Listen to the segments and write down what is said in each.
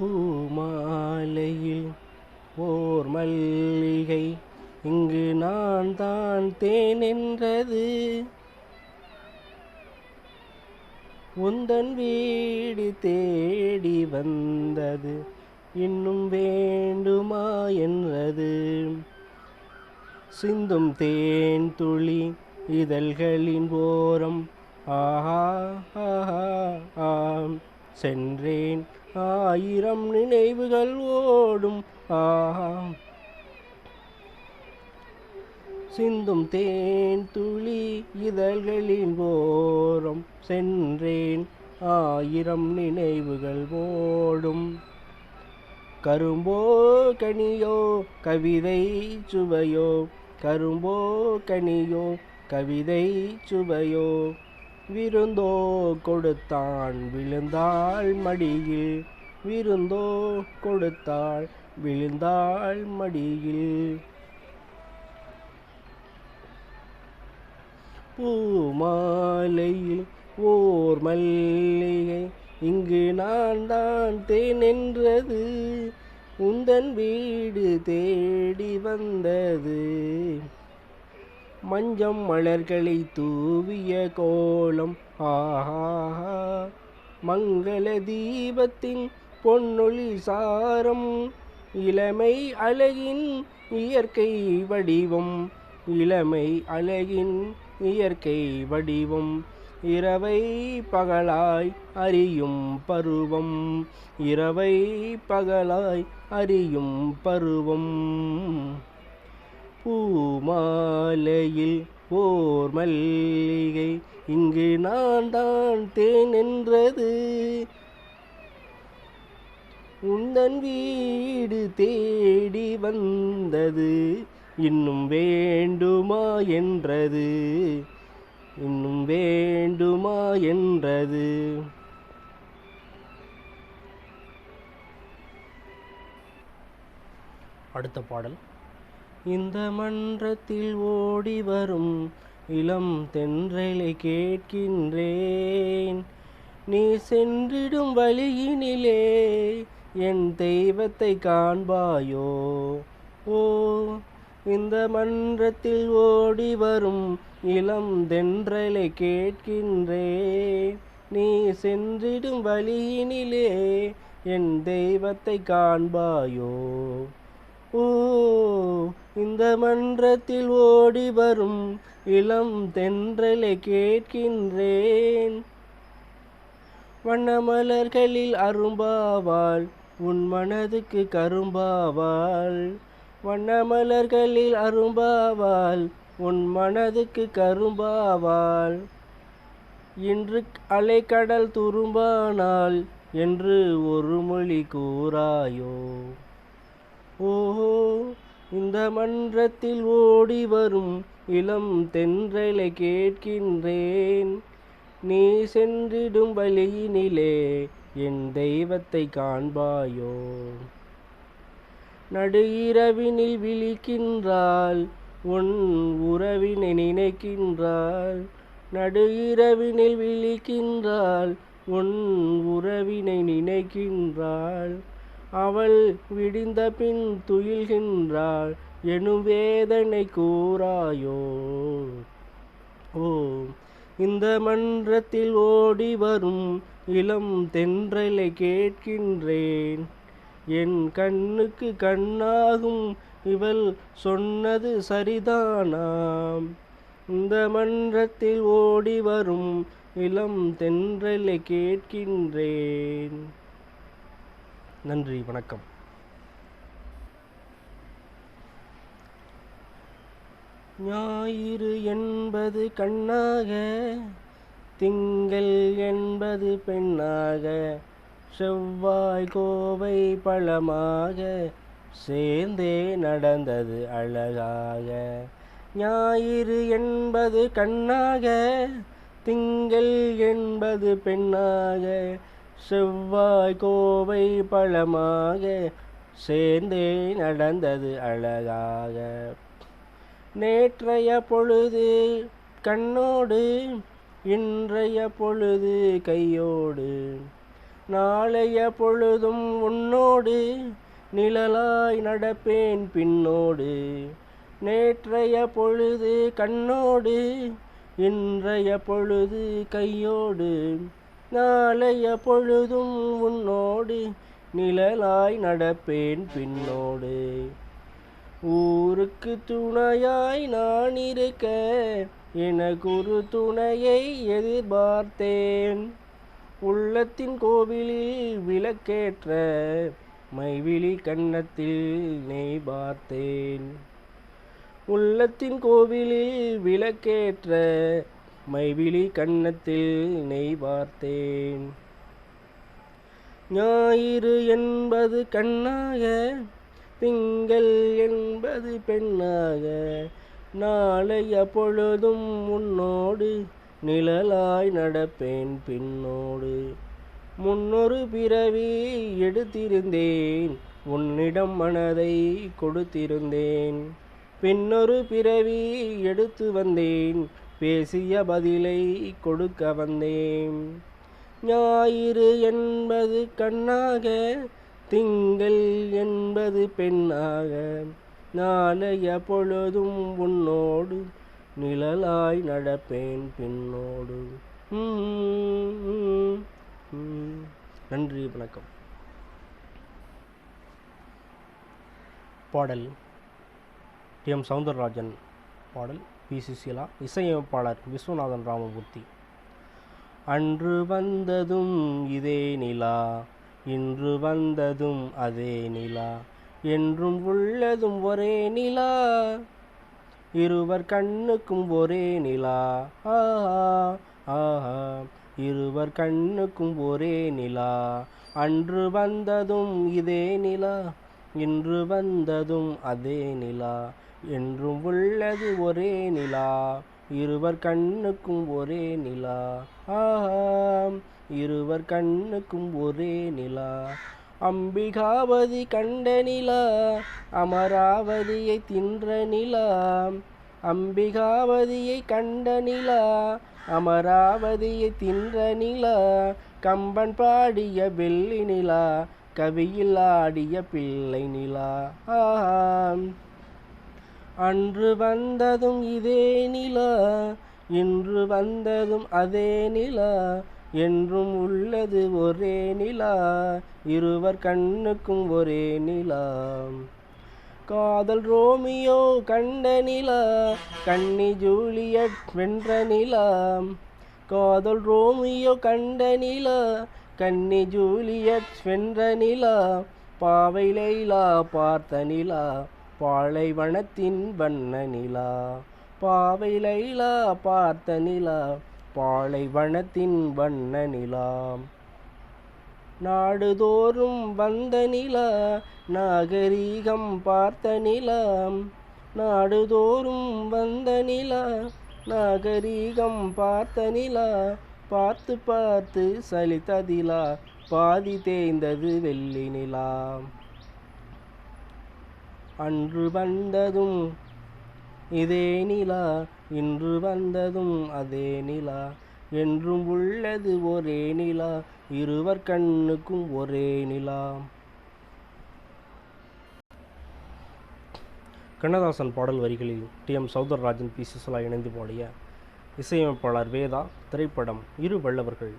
பூமாலையில் ஓர் மல்லிகை. இங்கு நான் தான் தேன் என்றது. உந்தன் வீடு தேடி வந்தது. இன்னும் வேண்டுமா என்றது. சிந்தும் தேன் துளி இதழ்களின் ஓரம். ஆஹா ஆஹா ஆம் சென்றேன். ஆயிரம் நினைவுகள் ஓடும். ஆஹாம் சிந்தும் தேன் துளி இதழ்களின் ஓரம் சென்றேன். ஆயிரம் நினைவுகள் ஓடும். கரும்போ கனியோ கவிதை சுவையோ. கரும்போ கனியோ கவிதை சுவையோ. விருந்தோ கொடுத்தான் விழுந்தாள் மடியில். விருந்தோ கொடுத்தாள் விழுந்தாள் மடியில். பூமாலையில் ஓர் மல்லிகை இங்கு நான் தான் தேனென்றது உந்தன் வீடு தேடி வந்தது. மஞ்சம் மலர்களை தூவிய கோலம். ஆஹா மங்கள தீபத்தின் பொன்னொளி சாரம். இளமை அழகின் இயற்கை வடிவம். இளமை அழகின் இயற்கை வடிவம். இரவை பகலாய் அறியும் பருவம். இரவை பகலாய் அறியும் பருவம். பூமாலையில் ஓர் மல்லிகை. இங்கு நான் தான் தேன் என்றது உந்தன் வீடு தேடி வந்தது. இன்னும் வேண்டுமா என்றது. இன்னும் வேண்டுமா என்றது. அடுத்த பாடல். இந்த மன்றத்தில் ஓடி வரும் இளம் தென்றலை கேட்கின்றேன். நீ சென்றிடும் வழியினிலே என் தெய்வத்தை காண்பாயோ? ஓ இந்த மன்றத்தில் ஓடி வரும் இளம் தென்றலை கேட்கின்றேன். நீ சென்றிடும் வழியினிலே என் தெய்வத்தை காண்பாயோ? ஓ இந்த மன்றத்தில் ஓடி வரும் இளம் தென்றலை கேட்கின்றேன். வண்ணமலர்களில் அரும்பாவாள் உன் மனதுக்கு கரும்பாவாள். வண்ணமலர்களில் அரும்பாவாள் உன் மனதுக்கு கரும்பாவாள். இன்று அலைக்கடல் துரும்பானால் என்று ஒரு மொழி கூறாயோ? ஓஹோ இந்த மன்றத்தில் ஓடி வரும் இளம் தென்றலை கேட்கின்றேன். நீ சென்றிடும் வழியினிலே என் தெய்வத்தை காண்பாயோ. நடு இரவினில் விழிக்கின்றாள் உன் உறவினை நினைக்கின்றாள். நடு இரவினில் விழிக்கின்றாள் உன் உறவினை நினைக்கின்றாள். அவள் விடிந்த பின் துயில்கின்றாள் எனும் வேதனை கூறாயோ? ஓ இந்த மன்றத்தில் ஓடி வரும் இளம் தென்றலை கேட்கின்றேன். என் கண்ணுக்கு கண்ணாகும் இவள் சொன்னது சரிதானாம். இந்த மன்றத்தில் ஓடி வரும் இளம் தென்றலை கேட்கின்றேன். நன்றி வணக்கம். ஞாயிறு என்பது கண்ணாக திங்கள் என்பது பெண்ணாக செவ்வாய் கோவை பழமாக சேர்ந்தே நடந்தது அழகாக. ஞாயிறு என்பது கண்ணாக திங்கள் என்பது பெண்ணாக செவ்வாய் கோவை பழமாக சேர்ந்தே நடந்தது அழகாக. நேற்றைய பொழுது கண்ணோடு இன்றைய பொழுது கையோடு. நாளைய பொழுதும் உன்னோடு நிழலாய் நடப்பேன் பின்னோடு. நேற்றைய பொழுது கண்ணோடு இன்றைய பொழுது கையோடு. நாளைய பொழுதும் உன்னோடு நிழலாய் நடப்பேன் பின்னோடு. ஊருக்கு துணையாய் நான் இருக்க எனக்கு ஒரு துணையை எதிர்பார்த்தேன். உள்ளத்தின் கோவிலில் விளக்கேற்ற மைவிழி கன்னத்தில் நெய் பார்த்தேன். உள்ளத்தின் கோவிலில் விளக்கேற்ற மைவிழி கன்னத்தில் நெய் பார்த்தேன். ஞாயிறு என்பது கண்ணாக திங்கள் என்பது பெண்ணாக. நாளை அப்பொழுதும் உன்னோடு நிழலாய் நடப்பேன் பின்னோடு. முன்னொரு பிறவி எடுத்திருந்தேன் உன்னிடம் மனதை கொடுத்திருந்தேன். பின்னொரு பிறவி எடுத்து வந்தேன் பேசிய பதிலை கொடுக்க வந்தேன். ஞாயிறு என்பது கண்ணாக திங்கள் என்பது பெண்ணாக. நாளைய பொழுதும் உன்னோடு நிழலாய் நடப்பேன் பின்னோடு நன்றி வணக்கம். பாடல் டி எம் சவுந்தரராஜன் பாடல். பி சுசீலா இசையமைப்பாளர் விஸ்வநாதன் ராமமூர்த்தி. அன்று வந்ததும் இதே நிலா இன்று வந்ததும் அதே நிலா என்றும் உள்ளதும் ஒரே நிலா இருவர் கண்ணுக்கும் ஒரே நிலா ஆஹா ஆஹா இருவர் கண்ணுக்கும் ஒரே நிலா அன்று வந்ததும் இதே நிலா இன்று வந்ததும் அதே நிலா என்றும் உள்ளது ஒரே நிலா. இருவர் கண்ணுக்கும் ஒரே நிலா. ஆஹாம் இருவர் கண்ணுக்கும் ஒரே நிலா. அம்பிகாவதி கண்ட நிலா அமராவதியை தின்ற நிலா. அம்பிகாவதியை கண்ட நிலா அமராவதியை தின்ற நிலா. கம்பன் பாடிய வெள்ளி நிலா கவியில் ஆடிய பிள்ளை நிலா. ஆஹாம் அன்று வந்ததும் இதே நிலா இன்று வந்ததும் அதே நிலா என்றும் உள்ளது ஒரே நிலா இருவர் கண்ணுக்கும் ஒரே நிலா. காதல் ரோமியோ கண்ட நிலா கன்னி ஜூலியட் வென்ற நிலா. காதல் ரோமியோ கண்ட நிலா கன்னி ஜூலியட் வென்ற நிலா. பாவை லைலா பார்த்த நிலா. பாலைவனத்தின் வண்ண நிலா பாவை லைலா பார்த்த நிலா பாலைவனத்தின் வண்ண நிலா. நாடுதோறும் வந்த நிலா நாகரீகம் பார்த்த நிலா. நாடுதோறும் வந்த நிலா நாகரீகம் பார்த்த நிலா. பார்த்து பார்த்து சலித்ததிலா பாதி தேய்ந்தது வெள்ளி நிலா. அன்று வந்ததும் இதே நிலா இன்று வந்ததும் அதே நிலா. என்றும் உள்ளது ஒரே நிலா இருவர் கண்ணுக்கும் ஒரே நிலா. கண்ணதாசன் பாடல் வரிகளில் T. M. Soundararajan P. Susheela இணைந்து பாடிய இசையமைப்பாளர் வேதா திரைப்படம் இரு வல்லவர்கள்.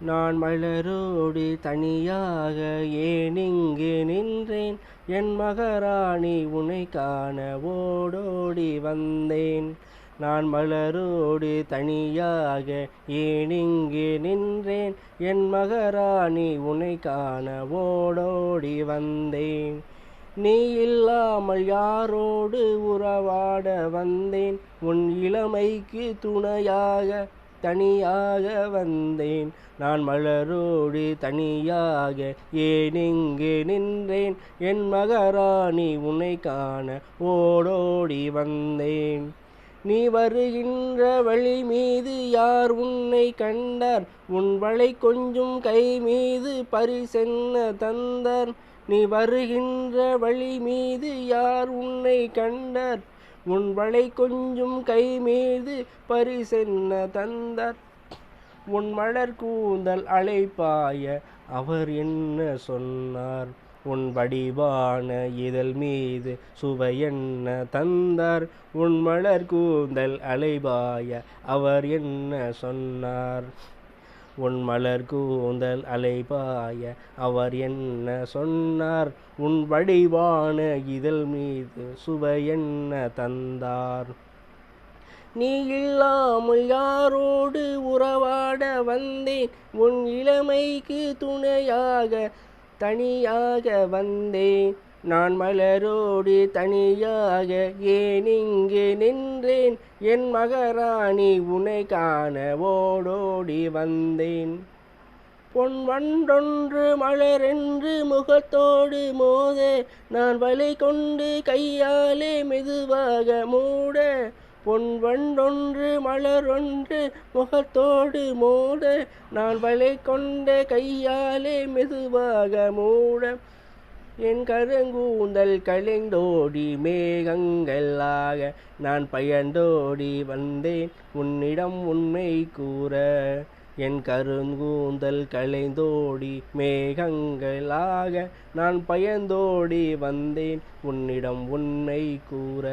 நான் மலரோடு தனியாக ஏன் இங்கு நின்றேன்? என் மகராணி உன்னை காண ஓடோடி வந்தேன். நான் மலரோடு தனியாக ஏன் இங்கு நின்றேன்? என் மகராணி உன்னை காண ஓடோடி வந்தேன். நீ இல்லாமல் யாரோடு உறவாட வந்தேன்? உன் இளமைக்கு துணையாக தனியாக வந்தேன். நான் மலரோடு தனியாக ஏன் இங்கு நின்றேன்? என் மகராணி உன்னை காண ஓடோடி வந்தேன். நீ வருகின்ற வழி மீது யார் உன்னை கண்டார்? உன் வளை கொஞ்சம் கை மீது பரிசென்ன தந்தார். நீ வருகின்ற வழி மீது யார் உன்னை கண்டார்? உன் வளை கொஞ்சம் கை மீது பரிசென்ன தந்தார். உன் மலர் கூந்தல் அழைப்பாய அவர் என்ன சொன்னார்? உன் வடிவான இதழ் மீது சுவை என்ன தந்தார்? உன் மலர் கூந்தல் அலைபாய அவர் என்ன சொன்னார்? உன் மலர் கூந்தல் அலைபாய அவர் என்ன சொன்னார்? உன் வடிவான இதழ் மீது சுவை என்ன தந்தார்? நீ இல்லாமல் யாரோடு உறவாட வந்தேன்? உன் இளமைக்கு துணையாக தனியாக வந்தேன். நான் மலரோடு தனியாக ஏன் இங்கு நின்றேன்? என் மகராணி உனை காண ஓடோடி வந்தேன். பொன் வண்டொன்று மலரென்று முகத்தோடு மோத நான் வலை கொண்டு கையாலே மெதுவாக மூட. பொன் வண்டொன்று மலரொன்று முகத்தோடு மூட நான் வலை கொண்ட கையாலே மெதுவாக மூட. என் கருங்கூந்தல் கலைந்தோடி மேகங்களாக நான் பயந்தோடி வந்தேன். உன்னிடம் உண்மை கூற என் கருங்கூந்தல் கலைந்தோடி மேகங்களாக நான் பயந்தோடி வந்தேன். உன்னிடம் உண்மை கூற.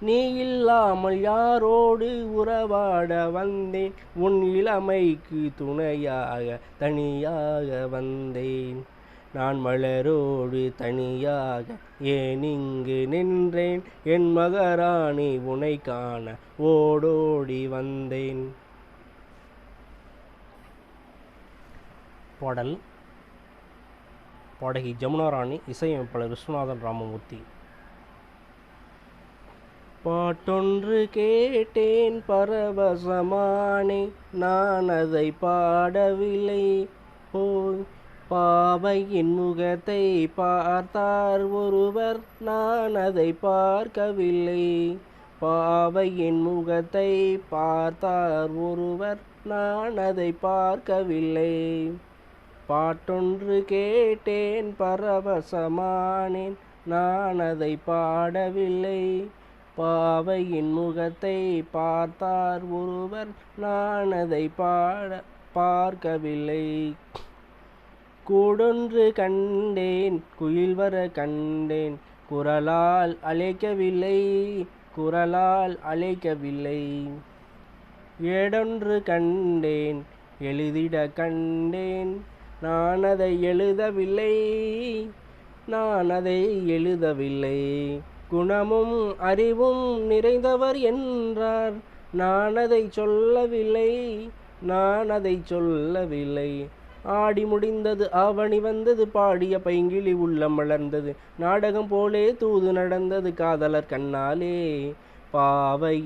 நீ இல்லாமல் யாரோடு உறவாட வந்தேன்? உன் இளமைக்கு துணையாக தனியாக வந்தேன். நான் மலரோடு தனியாக ஏன் இங்கு நின்றேன்? என் மகராணி உனை காண ஓடோடி வந்தேன். பாடல். பாடகி ஜமுனா ராணி இசையமைப்பாளர் விஸ்வநாதன் ராமமூர்த்தி. பாட்டொன்று கேட்டேன் பரவசமானே. நான் அதை பாடவில்லை. போய் பாவையின் முகத்தை பார்த்தார் ஒருவர். நான் அதை பார்க்கவில்லை. பாவையின் முகத்தை பார்த்தார் ஒருவர். நான் அதை பார்க்கவில்லை. பாட்டொன்று கேட்டேன் பரவசமானேன். நான் அதை பாடவில்லை. பாவையின் முகத்தை பார்த்தார் ஒருவர். நான் அதை பாட பார்க்கவில்லை. கூடொன்று கண்டேன் குயில் வர கண்டேன். குரலால் அழைக்கவில்லை குரலால் அழைக்கவில்லை. ஏடொன்று கண்டேன் எழுதிட கண்டேன். நான் அதை எழுதவில்லை நான் அதை எழுதவில்லை. குணமும் அறிவும் நிறைந்தவர் என்றார். நான் அதை சொல்லவில்லை நான் அதை சொல்லவில்லை. ஆடி முடிந்தது ஆவணி வந்தது பாடிய பைங்கிழி உள்ளம் மலர்ந்தது நாடகம் போலே தூது நடந்தது காதலர் கண்ணாலே. பாவை